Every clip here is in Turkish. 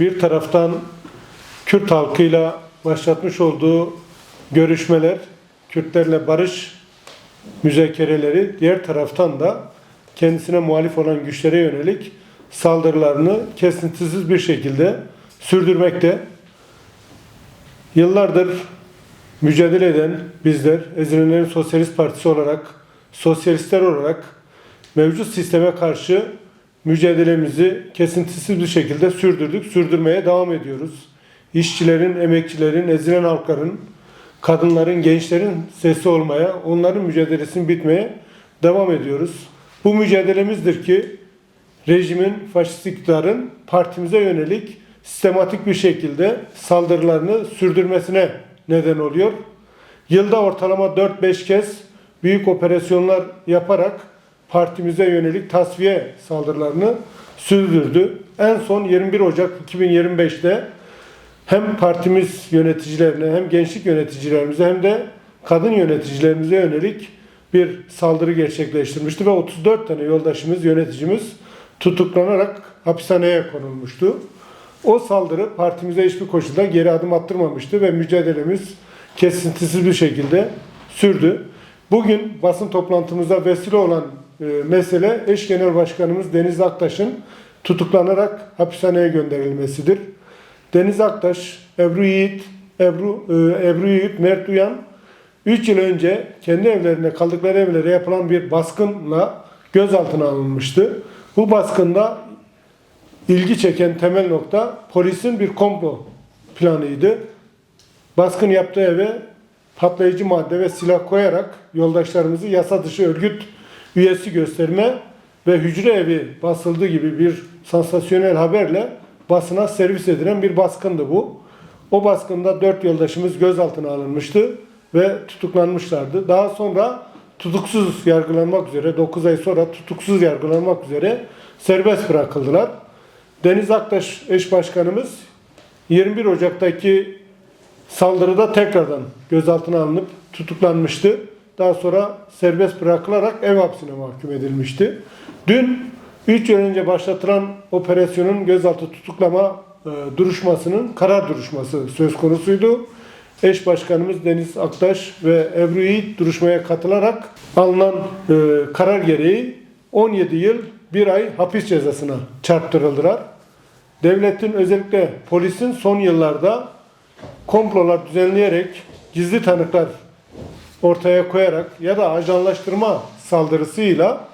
bir taraftan Kürt halkıyla başlatmış olduğu görüşmeler, Kürtlerle barış müzakereleri, diğer taraftan da kendisine muhalif olan güçlere yönelik saldırılarını kesintisiz bir şekilde sürdürmekte. Yıllardır mücadele eden bizler, Ezilenlerin Sosyalist Partisi olarak, sosyalistler olarak mevcut sisteme karşı mücadelemizi kesintisiz bir şekilde sürdürdük, sürdürmeye devam ediyoruz. İşçilerin, emekçilerin, ezilen halkların, kadınların, gençlerin sesi olmaya, onların mücadelesini bitmeye devam ediyoruz. Bu mücadelemizdir ki rejimin, faşist iktidarın partimize yönelik sistematik bir şekilde saldırılarını sürdürmesine neden oluyor. Yılda ortalama 4-5 kez büyük operasyonlar yaparak partimize yönelik tasfiye saldırılarını sürdürdü. En son 21 Ocak 2025'te hem partimiz yöneticilerine hem gençlik yöneticilerimize hem de kadın yöneticilerimize yönelik bir saldırı gerçekleştirmişti ve 34 tane yoldaşımız, yöneticimiz tutuklanarak hapishaneye konulmuştu. O saldırı partimize hiçbir koşulda geri adım attırmamıştı ve mücadelemiz kesintisiz bir şekilde sürdü. Bugün basın toplantımıza vesile olan e, mesele eş genel başkanımız Deniz Aktaş'ın tutuklanarak hapishaneye gönderilmesidir. Deniz Aktaş, Ebru Yiğit, Ebru, e, Ebru Yiğit, Mert Uyan 3 yıl önce kendi evlerine kaldıkları evlere yapılan bir baskınla gözaltına alınmıştı. Bu baskında ilgi çeken temel nokta polisin bir komplo planıydı. Baskın yaptığı eve patlayıcı madde ve silah koyarak yoldaşlarımızı yasa dışı örgüt üyesi gösterme ve hücre evi basıldığı gibi bir sansasyonel haberle basına servis edilen bir baskındı bu. O baskında dört yoldaşımız gözaltına alınmıştı ve tutuklanmışlardı. Daha sonra tutuksuz yargılanmak üzere 9 ay sonra tutuksuz yargılanmak üzere serbest bırakıldılar. Deniz Aktaş eş başkanımız 21 Ocak'taki saldırıda tekrardan gözaltına alınıp tutuklanmıştı. Daha sonra serbest bırakılarak ev hapsine mahkum edilmişti. Dün 3 yıl önce başlatılan operasyonun gözaltı tutuklama e, duruşmasının karar duruşması söz konusuydu. Eş başkanımız Deniz Aktaş ve Ebru Yiğit duruşmaya katılarak alınan e, karar gereği 17 yıl 1 ay hapis cezasına çarptırıldılar. Devletin özellikle polisin son yıllarda komplolar düzenleyerek gizli tanıklar ortaya koyarak ya da ajanlaştırma saldırısıyla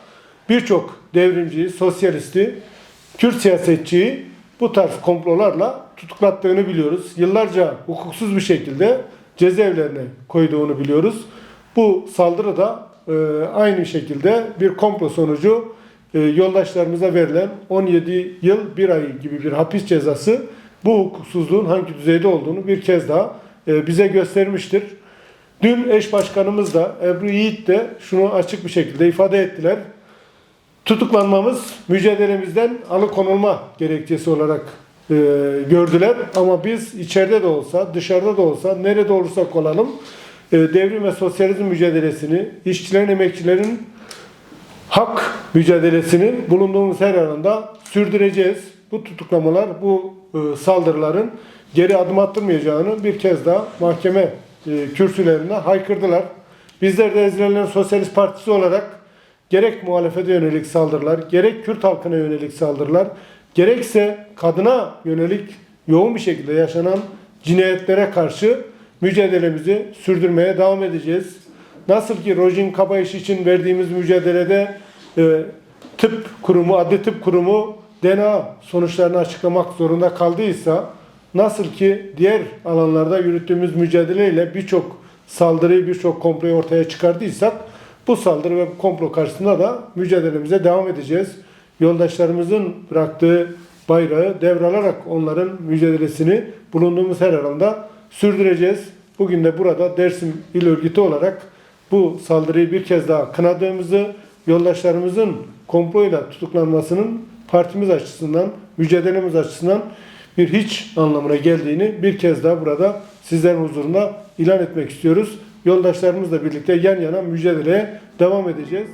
birçok devrimciyi, sosyalisti, Kürt siyasetçiyi bu tarz komplolarla tutuklattığını biliyoruz. Yıllarca hukuksuz bir şekilde cezaevlerine koyduğunu biliyoruz. Bu saldırı da e, aynı şekilde bir komplo sonucu e, yoldaşlarımıza verilen 17 yıl 1 ay gibi bir hapis cezası bu hukuksuzluğun hangi düzeyde olduğunu bir kez daha e, bize göstermiştir. Dün eş başkanımız da Ebru Yiğit de şunu açık bir şekilde ifade ettiler. Tutuklanmamız mücadelemizden alıkonulma gerekçesi olarak e, gördüler. Ama biz içeride de olsa, dışarıda da olsa, nerede olursak olalım e, devrim ve sosyalizm mücadelesini, işçilerin, emekçilerin hak mücadelesini bulunduğumuz her alanda sürdüreceğiz. Bu tutuklamalar, bu e, saldırıların geri adım attırmayacağını bir kez daha mahkeme e, kürsülerine haykırdılar. Bizler de Ezilenlerin Sosyalist Partisi olarak gerek muhalefete yönelik saldırılar, gerek Kürt halkına yönelik saldırılar, gerekse kadına yönelik yoğun bir şekilde yaşanan cinayetlere karşı mücadelemizi sürdürmeye devam edeceğiz. Nasıl ki Rojin Kabayış için verdiğimiz mücadelede e, tıp kurumu, adli tıp kurumu DNA sonuçlarını açıklamak zorunda kaldıysa, nasıl ki diğer alanlarda yürüttüğümüz mücadeleyle birçok saldırıyı, birçok komployu ortaya çıkardıysak, bu saldırı ve bu komplo karşısında da mücadelemize devam edeceğiz. Yoldaşlarımızın bıraktığı bayrağı devralarak onların mücadelesini bulunduğumuz her alanda sürdüreceğiz. Bugün de burada Dersim İl Örgütü olarak bu saldırıyı bir kez daha kınadığımızı, yoldaşlarımızın komployla tutuklanmasının partimiz açısından, mücadelemiz açısından bir hiç anlamına geldiğini bir kez daha burada sizlerin huzurunda ilan etmek istiyoruz. Yoldaşlarımızla birlikte yan yana mücadeleye devam edeceğiz.